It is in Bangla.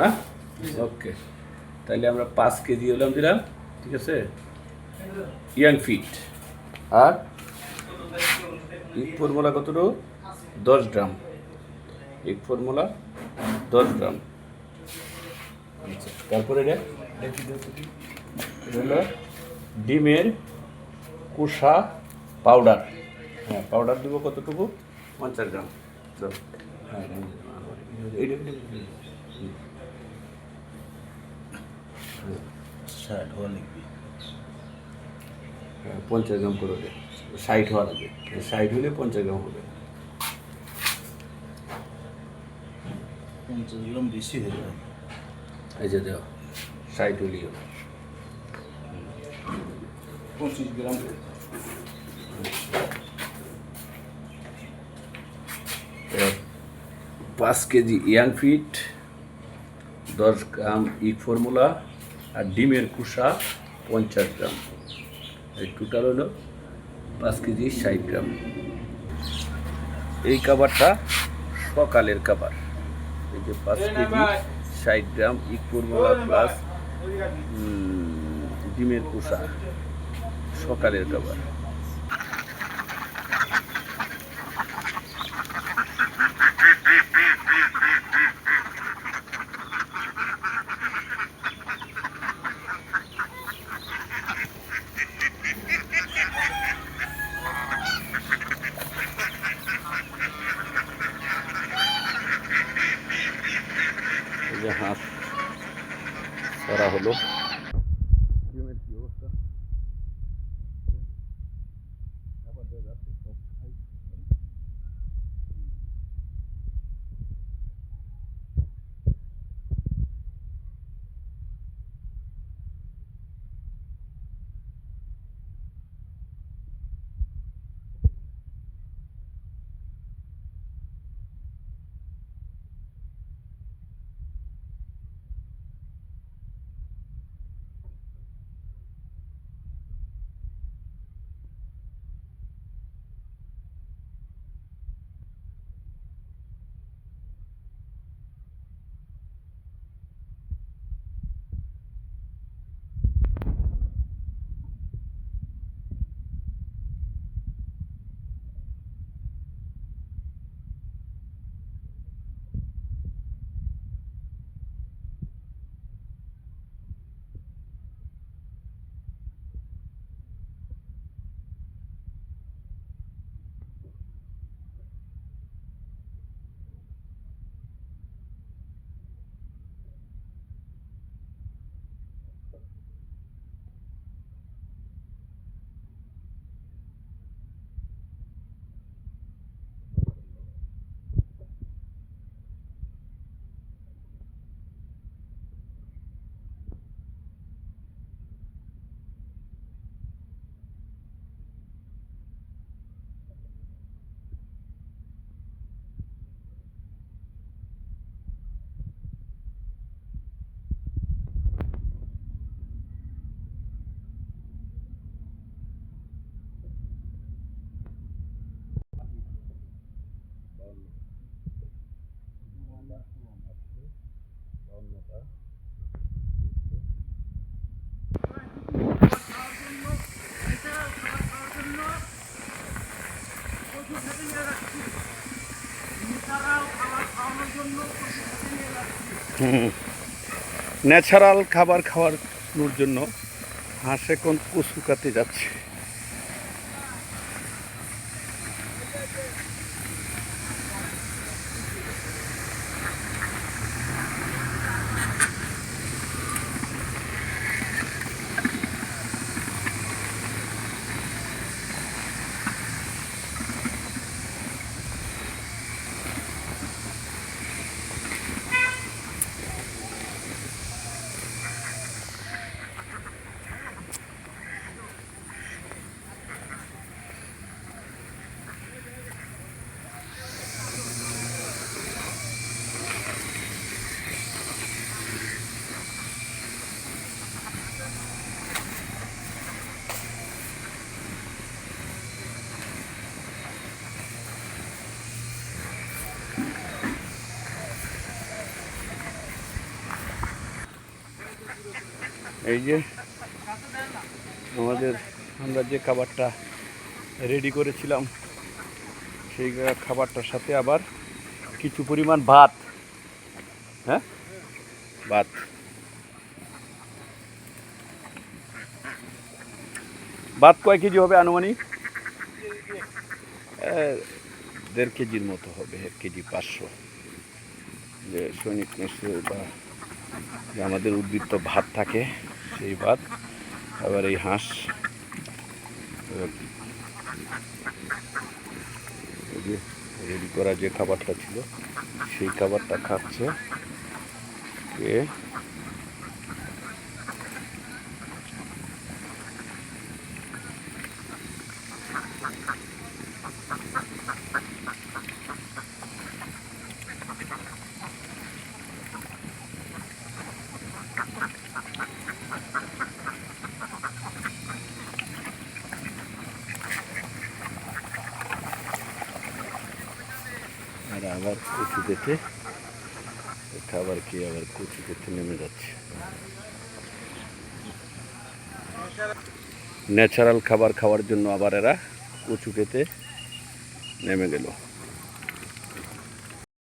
না ওকে তাহলে আমরা পাঁচ কেজি হলাম দিলাম ঠিক আছে ইয়াং ফিট আর ইক ফর্মুলা কতটুকু দশ গ্রাম ইক ফর্মুলা দশ গ্রাম আচ্ছা তারপরে ডিমের কুসা পাউডার হ্যাঁ পাউডার দেবো কতটুকু পঞ্চাশ গ্রাম। হ্যাঁ ষাট হওয়া লিখবি হ্যাঁ, পঞ্চাশ গ্রাম করে দে। ষাট হওয়া লাগবে ষাট হলে পঞ্চাশ গ্রাম হবে। পঞ্চাশ গ্রাম বেশি হয়ে যায় এই যে দেওয়া ষাট হলেই হবে। পঁচিশ গ্রাম। পাঁচ কেজি ইয়াং ফিট দশ গ্রাম ইক ফর্মুলা আর ডিমের কুসা পঞ্চাশ গ্রাম। এই টোটাল হলো পাঁচ কেজি ষাট গ্রাম। এই খাবারটা সকালের খাবার। এই যে পাঁচ কেজি ষাট গ্রাম ইকপুরমলা প্লাস ডিমের কুসা সকালের খাবার এই যে হাঁস করা হলো ডিমের কি অবস্থা খাবার দেওয়া যাচ্ছে, সব ন্যাচারাল খাবার খাওয়ানোর জন্য হাঁস এখন কচু কাতে যাচ্ছে। এই যে আমাদের আমরা যে খাবারটা রেডি করেছিলাম, সেই খাবারটার সাথে আবার কিছু পরিমাণ ভাত হ্যাঁ? ভাত। ভাত কয় কেজি হবে আনুমানিক? দেড় কেজির মতো হবে, এক কেজি পাঁচশো। যে সৈনিক মেসে বা যে আমাদের উদ্বৃত্ত ভাত থাকে, সেই ভাত, আবার এই হাঁস। রেডি করা যে খাবারটা ছিল, সেই খাবারটা খাচ্ছে। কে আর আবার কচু পেতে খাবার কি আবার কচু খেতে নেমে যাচ্ছে। ন্যাচারাল খাবার খাওয়ার জন্য আবার এরা কচু খেতে নেমে গেল।